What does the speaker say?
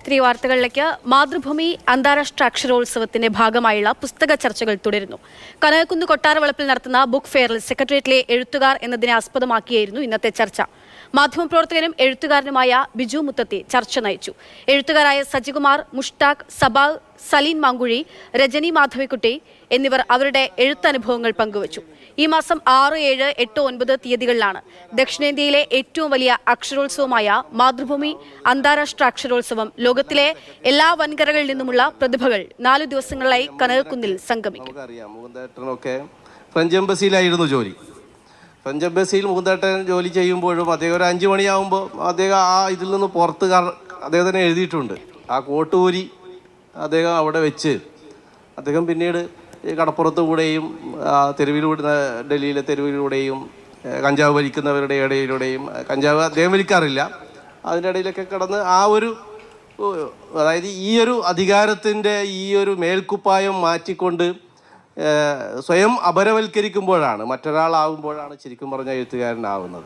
ഇത്തിരി വാർത്തകളിലേക്ക് മാതൃഭൂമി അന്താരാഷ്ട്ര അക്ഷരോത്സവത്തിന്റെ ഭാഗമായുള്ള പുസ്തക ചർച്ചകൾ തുടരുന്നു. കനകക്കുന്ന് കൊട്ടാരവളപ്പിൽ നടത്തുന്ന ബുക്ക് ഫെയറിൽ സെക്രട്ടേറിയറ്റിലെ എഴുത്തുകാർ എന്നതിനെ ആസ്പദമാക്കിയായിരുന്നു ഇന്നത്തെ ചർച്ച. മാധ്യമപ്രവർത്തകനും എഴുത്തുകാരനുമായ ബിജു മുത്തത്തി ചർച്ച നയിച്ചു. എഴുത്തുകാരായ സജികുമാർ മുഷ്താഖ് സബാൽ സലീൻ മാങ്കുഴി രജനി മാധവിക്കുട്ടി എന്നിവർ അവരുടെ എഴുത്തനുഭവങ്ങൾ പങ്കുവച്ചു. ഈ മാസം ആറ് ഏഴ് എട്ട് ഒൻപത് തീയതികളിലാണ് ദക്ഷിണേന്ത്യയിലെ ഏറ്റവും വലിയ അക്ഷരോത്സവമായ മാതൃഭൂമി അന്താരാഷ്ട്ര അക്ഷരോത്സവം ലോകത്തിലെ എല്ലാ വൻകരകളിൽ നിന്നുമുള്ള പ്രതിഭകൾ നാലു ദിവസങ്ങളിലായി കനകക്കുന്നിൽ സംഗമിക്കും. ഫ്രഞ്ച് എംബസിയിലായിരുന്നു ഫ്രഞ്ച് എംബസിയിൽ മുകുന്ദേട്ടൻ ജോലി ചെയ്യുമ്പോഴും അദ്ദേഹം ഒരു അഞ്ച് മണിയാകുമ്പോൾ അദ്ദേഹം ആ ഇതിൽ നിന്ന് പുറത്ത് അദ്ദേഹത്തിന് എഴുതിയിട്ടുണ്ട്. ആ കോട്ടൂരി അദ്ദേഹം അവിടെ വെച്ച് അദ്ദേഹം പിന്നീട് ഈ കടപ്പുറത്ത് കൂടെയും തെരുവിലൂടെ ഡൽഹിയിലെ തെരുവിലൂടെയും കഞ്ചാവ് വലിക്കുന്നവരുടെ ഇടയിലൂടെയും കഞ്ചാവ് അദ്ദേഹം വലിക്കാറില്ല. അതിന്റെ ഇടയിലൊക്കെ കിടന്ന് ആ ഒരു അതായത് ഈ ഒരു അധികാരത്തിന്റെ ഈ ഒരു മേൽക്കുപ്പായം മാറ്റിക്കൊണ്ട് സ്വയം അപരവൽക്കരിക്കുമ്പോഴാണ് മറ്റൊരാളാവുമ്പോഴാണ് ശരിക്കും പറഞ്ഞ എഴുത്തുകാരനാവുന്നത്.